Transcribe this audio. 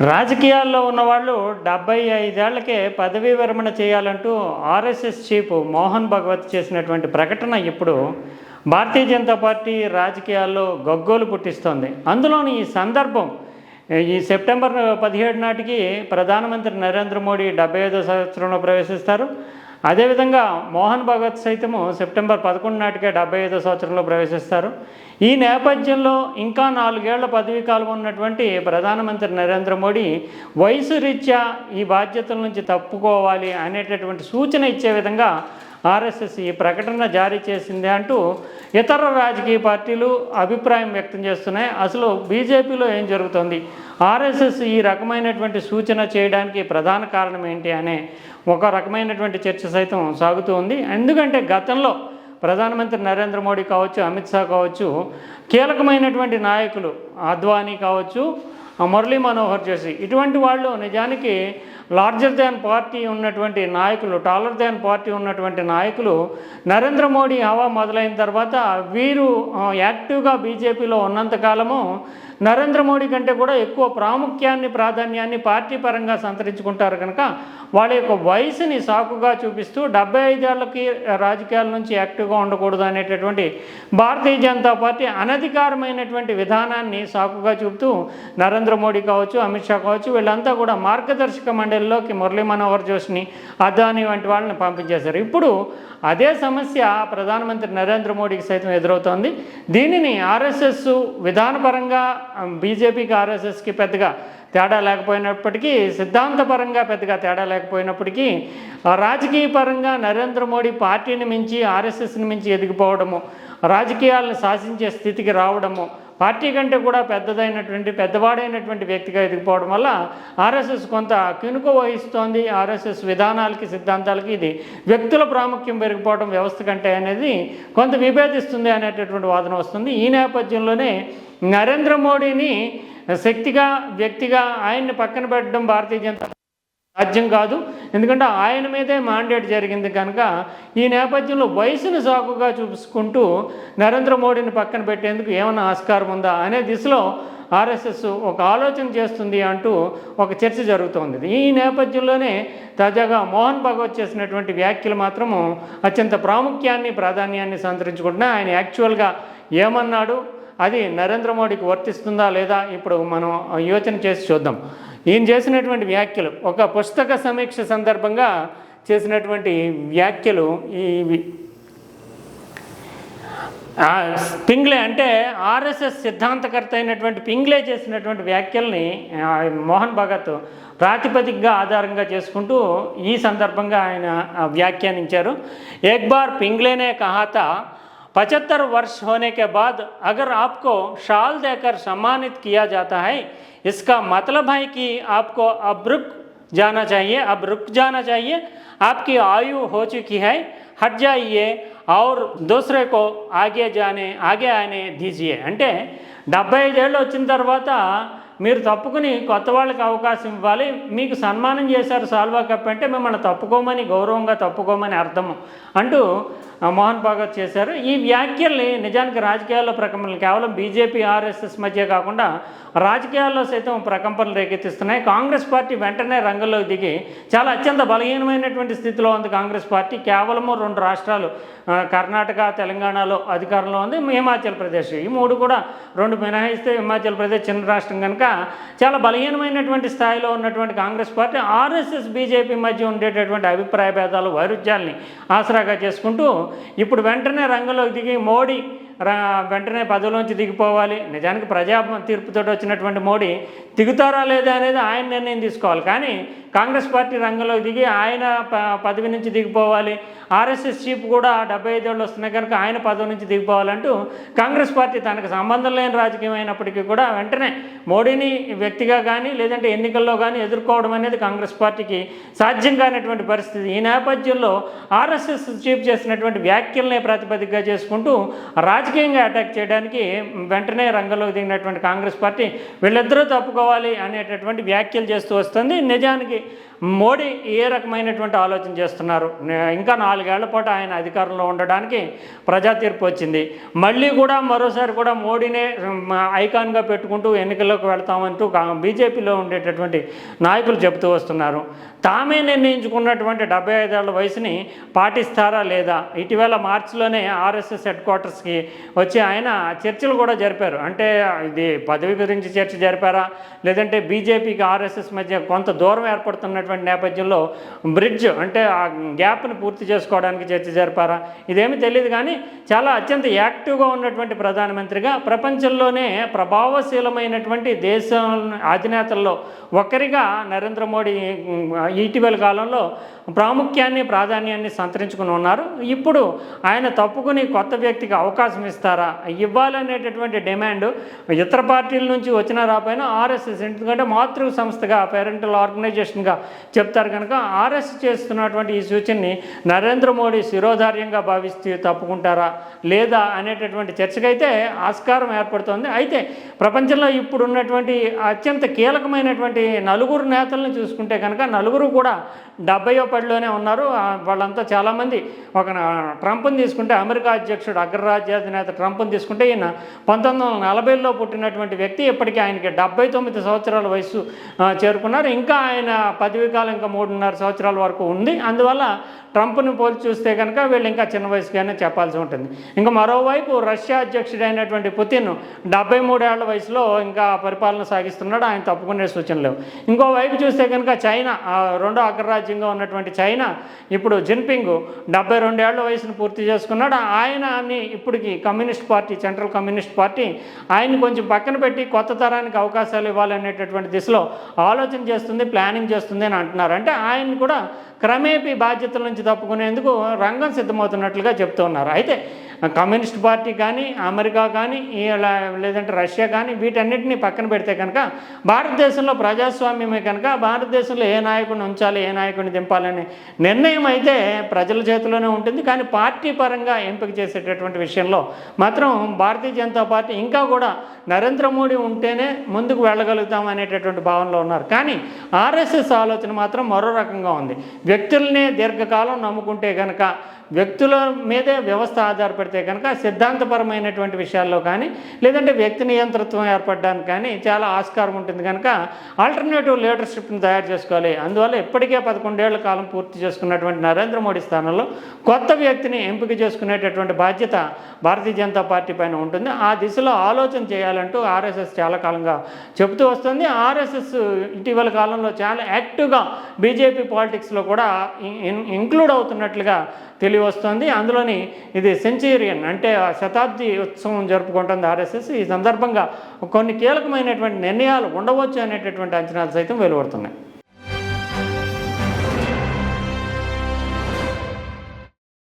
రాజకీయాల్లో ఉన్నవాళ్ళు డెబ్బై ఐదేళ్ళకే పదవీ విరమణ చేయాలంటూ ఆర్ఎస్ఎస్ చీఫ్ మోహన్ భగవత్ చేసినటువంటి ప్రకటన ఇప్పుడు భారతీయ జనతా పార్టీ రాజకీయాల్లో గగ్గోలు పుట్టిస్తోంది. అందులోని ఈ సందర్భం ఈ సెప్టెంబర్ పదిహేడు నాటికి ప్రధానమంత్రి నరేంద్ర మోడీ డెబ్బై ఐదో సంవత్సరంలో ప్రవేశిస్తారు. అదేవిధంగా మోహన్ భగవత్ సైతము సెప్టెంబర్ పదకొండు నాటికే డెబ్బై ఐదో సంవత్సరంలో ప్రవేశిస్తారు. ఈ నేపథ్యంలో ఇంకా నాలుగేళ్ళ పదవీ కాలం ఉన్నటువంటి ప్రధానమంత్రి నరేంద్ర మోడీ వయసు రీత్యా ఈ బాధ్యతల నుంచి తప్పుకోవాలి అనేటటువంటి సూచన ఇచ్చే విధంగా ఆర్ఎస్ఎస్ ఈ ప్రకటన జారీ చేసింది అంటూ ఇతర రాజకీయ పార్టీలు అభిప్రాయం వ్యక్తం చేస్తున్నాయి. అసలు బీజేపీలో ఏం జరుగుతుంది? ఆర్ఎస్ఎస్ ఈ రకమైనటువంటి సూచన చేయడానికి ప్రధాన కారణం ఏంటి అనే ఒక రకమైనటువంటి చర్చ సైతం సాగుతూ ఉంది. ఎందుకంటే గతంలో ప్రధానమంత్రి నరేంద్ర మోడీ కావచ్చు అమిత్ షా కావచ్చు కీలకమైనటువంటి నాయకులు అద్వానీ కావచ్చు మురళీ మనోహర్ జోషి ఇటువంటి వాళ్ళు నిజానికి లార్జర్ దాన్ పార్టీ ఉన్నటువంటి నాయకులు టాలర్ దాన్ పార్టీ ఉన్నటువంటి నాయకులు నరేంద్ర మోడీ హవా మొదలైన తర్వాత వీరు యాక్టివ్గా బీజేపీలో ఉన్నంతకాలము నరేంద్ర మోడీ కంటే కూడా ఎక్కువ ప్రాముఖ్యాన్ని ప్రాధాన్యాన్ని పార్టీ పరంగా సంతరించుకుంటారు కనుక వాళ్ళ యొక్క వయసుని సాకుగా చూపిస్తూ డెబ్బై ఐదేళ్ళకి రాజకీయాల నుంచి యాక్టివ్గా ఉండకూడదు అనేటటువంటి భారతీయ జనతా పార్టీ అనధికారమైనటువంటి విధానాన్ని సాకుగా చూపుతూ నరేంద్ర మోడీ కావచ్చు అమిత్ షా కావచ్చు వీళ్ళంతా కూడా మార్గదర్శక మండలిలోకి మురళీ మనోహర్ జోష్ని అద్వానీ వంటి వాళ్ళని పంపించేశారు. ఇప్పుడు అదే సమస్య ప్రధానమంత్రి నరేంద్ర మోడీకి సైతం ఎదురవుతోంది. దీనిని ఆర్ఎస్ఎస్ విధానపరంగా బీజేపీకి ఆర్ఎస్ఎస్కి పెద్దగా తేడా లేకపోయినప్పటికీ సిద్ధాంతపరంగా పెద్దగా తేడా లేకపోయినప్పటికీ రాజకీయ పరంగా నరేంద్ర మోడీ పార్టీని మించి ఆర్ఎస్ఎస్ని మించి ఎదిగిపోవడము రాజకీయాలను శాసించే స్థితికి రావడము పార్టీ కంటే కూడా పెద్దదైనటువంటి పెద్దవాడైనటువంటి వ్యక్తిగా ఎదిగిపోవడం వల్ల ఆర్ఎస్ఎస్ కొంత కినుక వహిస్తోంది. ఆర్ఎస్ఎస్ విధానాలకి సిద్ధాంతాలకి ఇది వ్యక్తుల ప్రాముఖ్యం పెరిగిపోవడం వ్యవస్థ కంటే అనేది కొంత విభేదిస్తుంది అనేటటువంటి వాదన వస్తుంది. ఈ నేపథ్యంలోనే నరేంద్ర మోడీని శక్తిగా వ్యక్తిగా ఆయన్ని పక్కన పెట్టడం భారతీయ జనతా సాధ్యం కాదు. ఎందుకంటే ఆయన మీదే మాండేట్ జరిగింది కనుక ఈ నేపథ్యంలో వయసును సాకుగా చూసుకుంటూ నరేంద్ర మోడీని పక్కన పెట్టేందుకు ఏమైనా ఆస్కారం ఉందా అనే దిశలో ఆర్ఎస్ఎస్ ఒక ఆలోచన చేస్తుంది అంటూ ఒక చర్చ జరుగుతోంది. ఈ నేపథ్యంలోనే తాజాగా మోహన్ భగవత్ చేసినటువంటి వ్యాఖ్యలు మాత్రము అత్యంత ప్రాముఖ్యాన్ని ప్రాధాన్యాన్ని సంతరించుకుంటున్నా ఆయన యాక్చువల్గా ఏమన్నాడు? అది నరేంద్ర మోడీకి వర్తిస్తుందా లేదా ఇప్పుడు మనం యోచన చేసి చూద్దాం. ఈయన చేసినటువంటి వ్యాఖ్యలు ఒక పుస్తక సమీక్ష సందర్భంగా చేసినటువంటి వ్యాఖ్యలు ఇవి. పింగ్లే అంటే ఆర్ఎస్ఎస్ సిద్ధాంతకర్త అయినటువంటి పింగ్లే చేసినటువంటి వ్యాఖ్యల్ని మోహన్ భగత్ ప్రాతిపదికగా ఆధారంగా చేసుకుంటూ ఈ సందర్భంగా ఆయన వ్యాఖ్యానించారు. ఏక్ బార్ పింగ్లేనే కహాత पचहत्तर वर्ष होने के बाद अगर आपको शाल देकर सम्मानित किया जाता है इसका मतलब है कि आपको अब रुक जाना चाहिए अब रुक जाना चाहिए आपकी आयु हो चुकी है हट जाइए और दूसरे को आगे जाने आगे आने दीजिए అంటే డెబ్బై ఐదేళ్ళు వచ్చిన తర్వాత మీరు తప్పుకుని కొత్త వాళ్ళకి అవకాశం ఇవ్వాలి. మీకు సన్మానం చేశారు సాల్వా కప్ అంటే మిమ్మల్ని తప్పుకోమని గౌరవంగా తప్పుకోమని అర్థము అంటూ మోహన్ భాగవత్ చేశారు. ఈ వ్యాఖ్యల్ని నిజానికి రాజకీయాల్లో ప్రకంపనలు కేవలం బీజేపీ ఆర్ఎస్ఎస్ మధ్య కాకుండా రాజకీయాల్లో సైతం ప్రకంపనలు రేకెత్తిస్తున్నాయి. కాంగ్రెస్ పార్టీ వెంటనే రంగంలోకి దిగి చాలా అత్యంత బలహీనమైనటువంటి స్థితిలో ఉంది కాంగ్రెస్ పార్టీ. కేవలము రెండు రాష్ట్రాలు కర్ణాటక తెలంగాణలో అధికారంలో ఉంది. హిమాచల్ ప్రదేశ్ ఈ మూడు కూడా రెండు మినహాయిస్తే హిమాచల్ ప్రదేశ్ చిన్న రాష్ట్రం కనుక చాలా బలహీనమైనటువంటి స్థాయిలో ఉన్నటువంటి కాంగ్రెస్ పార్టీ ఆర్ఎస్ఎస్ బీజేపీ మధ్య ఉండేటటువంటి అభిప్రాయ భేదాలు వైరుధ్యాల్ని ఆసరాగా చేసుకుంటూ ఇప్పుడు వెంటనే రంగంలోకి దిగి మోడీ వెంటనే పదవిలోంచి దిగిపోవాలి. నిజానికి ప్రజా తీర్పుతో వచ్చినటువంటి మోడీ దిగుతారా లేదా అనేది ఆయన నిర్ణయం తీసుకోవాలి. కానీ కాంగ్రెస్ పార్టీ రంగంలోకి దిగి ఆయన ప పదవి నుంచి దిగిపోవాలి. ఆర్ఎస్ఎస్ చీఫ్ కూడా డెబ్బై ఐదేళ్ళు వస్తున్నాయి కనుక ఆయన పదవి నుంచి దిగిపోవాలంటూ కాంగ్రెస్ పార్టీ తనకు సంబంధం లేని రాజకీయం అయినప్పటికీ కూడా వెంటనే మోడీని వ్యక్తిగా కానీ లేదంటే ఎన్నికల్లో కానీ ఎదుర్కోవడం అనేది కాంగ్రెస్ పార్టీకి సాధ్యం కానటువంటి పరిస్థితి. ఈ నేపథ్యంలో ఆర్ఎస్ఎస్ చీఫ్ చేసినటువంటి వ్యాఖ్యలనే ప్రాతిపదికగా చేసుకుంటూ రాజకీయంగా అటాక్ చేయడానికి వెంటనే రంగంలోకి దిగినటువంటి కాంగ్రెస్ పార్టీ వీళ్ళిద్దరూ తప్పుకోవాలి అనేటటువంటి వ్యాఖ్యలు చేస్తూ వస్తుంది. నిజానికి మోడీ ఏ రకమైనటువంటి ఆలోచన చేస్తున్నారు? ఇంకా నాలుగేళ్ళ పాటు ఆయన అధికారంలో ఉండడానికి ప్రజా తీర్పు వచ్చింది. మళ్ళీ కూడా మరోసారి కూడా మోడీనే ఐకాన్గా పెట్టుకుంటూ ఎన్నికల్లోకి వెళ్తామంటూ బీజేపీలో ఉండేటటువంటి నాయకులు చెబుతూ వస్తున్నారు. తామే నిర్ణయించుకున్నటువంటి డెబ్బై ఐదేళ్ళ వయసుని పాటిస్తారా లేదా? ఇటీవల మార్చిలోనే ఆర్ఎస్ఎస్ హెడ్ క్వార్టర్స్కి వచ్చి ఆయన చర్చలు కూడా జరిపారు. అంటే ఇది పదవి గురించి చర్చ జరిపారా? లేదంటే బీజేపీకి ఆర్ఎస్ఎస్ మధ్య కొంత దూరం ఏర్పడుతున్నట్టు ఉన్నటువంటి నేపథ్యంలో బ్రిడ్జ్ అంటే ఆ గ్యాప్ను పూర్తి చేసుకోవడానికి చర్చ జరిపారా? ఇదేమీ తెలియదు కానీ చాలా అత్యంత యాక్టివ్గా ఉన్నటువంటి ప్రధానమంత్రిగా ప్రపంచంలోనే ప్రభావశీలమైనటువంటి దేశం అధినేతల్లో ఒకరిగా నరేంద్ర మోడీ ఇటీవల కాలంలో ప్రాముఖ్యాన్ని ప్రాధాన్యాన్ని సంతరించుకుని ఉన్నారు. ఇప్పుడు ఆయన తప్పుకుని కొత్త వ్యక్తికి అవకాశం ఇస్తారా? ఇవ్వాలనేటటువంటి డిమాండ్ ఇతర పార్టీల నుంచి వచ్చిన రాపోయినా ఆర్ఎస్ఎస్ ఎందుకంటే మాతృ సంస్థగా పేరెంటల్ ఆర్గనైజేషన్గా చెప్తారు కనుక ఆర్ఎస్ చేస్తున్నటువంటి ఈ సూచనని నరేంద్ర మోడీ శిరోధార్యంగా భావిస్తూ తప్పుకుంటారా లేదా అనేటటువంటి చర్చకైతే ఆస్కారం ఏర్పడుతోంది. అయితే ప్రపంచంలో ఇప్పుడు ఉన్నటువంటి అత్యంత కీలకమైనటువంటి నలుగురు నేతలను చూసుకుంటే కనుక నలుగురు కూడా డెబ్బయో పడిలోనే ఉన్నారు. వాళ్ళంతా చాలామంది ఒక ట్రంప్ని తీసుకుంటే అమెరికా అధ్యక్షుడు అగ్రరాజ్యాధినేత ట్రంప్ని తీసుకుంటే ఈయన పంతొమ్మిది వందల నలభైలో పుట్టినటువంటి వ్యక్తి ఇప్పటికీ ఆయనకి డెబ్బై తొమ్మిది సంవత్సరాల వయసు చేరుకున్నారు. ఇంకా ఆయన పదవీ కాలం ఇంకా మూడున్నర సంవత్సరాల వరకు ఉంది. అందువల్ల ట్రంప్ను పోల్చి చూస్తే కనుక వీళ్ళు ఇంకా చిన్న వయసుగానే చెప్పాల్సి ఉంటుంది. ఇంకా మరోవైపు రష్యా అధ్యక్షుడైనటువంటి పుతిన్ డెబ్బై మూడేళ్ళ వయసులో ఇంకా పరిపాలన సాగిస్తున్నాడు. ఆయన తప్పుకునే సూచన లేవు. ఇంకోవైపు చూస్తే కనుక చైనా రెండో అగ్రరాజ్యంగా ఉన్నటువంటి చైనా ఇప్పుడు జిన్పింగ్ డెబ్బై రెండేళ్ళ వయసును పూర్తి చేసుకున్నాడు. ఆయనని ఇప్పటికి communist party central communist party ఆయన కొంచెం పక్కన పెట్టి కొత్త తరానికి అవకాశాలు ఇవ్వాలనేటటువంటి దిశలో ఆలోచన చేస్తుంది ప్లానింగ్ చేస్తుంది అని అంటున్నారు. అంటే ఆయన కూడా క్రమేపీ బాధ్యతల నుంచి తప్పుకునేందుకు రంగం సిద్ధమవుతున్నట్లుగా చెప్తూ ఉన్నారు. అయితే కమ్యూనిస్ట్ పార్టీ కానీ అమెరికా కానీ ఇలా లేదంటే రష్యా కానీ వీటన్నిటిని పక్కన పెడితే కనుక భారతదేశంలో ప్రజాస్వామ్యమే కనుక భారతదేశంలో ఏ నాయకుడిని ఉంచాలి ఏ నాయకుడిని దింపాలని నిర్ణయం అయితే ప్రజల చేతిలోనే ఉంటుంది. కానీ పార్టీ పరంగా ఎంపిక చేసేటటువంటి విషయంలో మాత్రం భారతీయ జనతా పార్టీ ఇంకా కూడా నరేంద్ర మోడీ ఉంటేనే ముందుకు వెళ్ళగలుగుతాం అనేటటువంటి భావనలో ఉన్నారు. కానీ ఆర్ఎస్ఎస్ ఆలోచన మాత్రం మరో రకంగా ఉంది. వ్యక్తుల్నే దీర్ఘకాలం నమ్ముకుంటే కనుక వ్యక్తుల మీదే వ్యవస్థ ఆధారపడి ఏర్పడితే కనుక సిద్ధాంతపరమైనటువంటి విషయాల్లో కానీ లేదంటే వ్యక్తి నియంతృత్వం ఏర్పడడానికి కానీ చాలా ఆస్కారం ఉంటుంది కనుక ఆల్టర్నేటివ్ లీడర్షిప్ని తయారు చేసుకోవాలి. అందువల్ల ఇప్పటికే పదకొండేళ్ళ కాలం పూర్తి చేసుకున్నటువంటి నరేంద్ర మోడీ స్థానంలో కొత్త వ్యక్తిని ఎంపిక చేసుకునేటటువంటి బాధ్యత భారతీయ జనతా పార్టీ పైన ఉంటుంది. ఆ దిశలో ఆలోచన చేయాలంటూ ఆర్ఎస్ఎస్ చాలా కాలంగా చెబుతూ వస్తుంది. ఆర్ఎస్ఎస్ ఇటీవల కాలంలో చాలా యాక్టివ్గా బీజేపీ పాలిటిక్స్లో కూడా ఇన్- ఇంక్లూడ్ అవుతున్నట్లుగా తెలియవస్తుంది. అందులోని ఇది సెంచురియన్ అంటే ఆ శతాబ్ది ఉత్సవం జరుపుకుంటుంది ఆర్ఎస్ఎస్. ఈ సందర్భంగా కొన్ని కీలకమైనటువంటి నిర్ణయాలు ఉండవచ్చు అనేటటువంటి అంచనాలు సైతం వెలువడుతున్నాయి.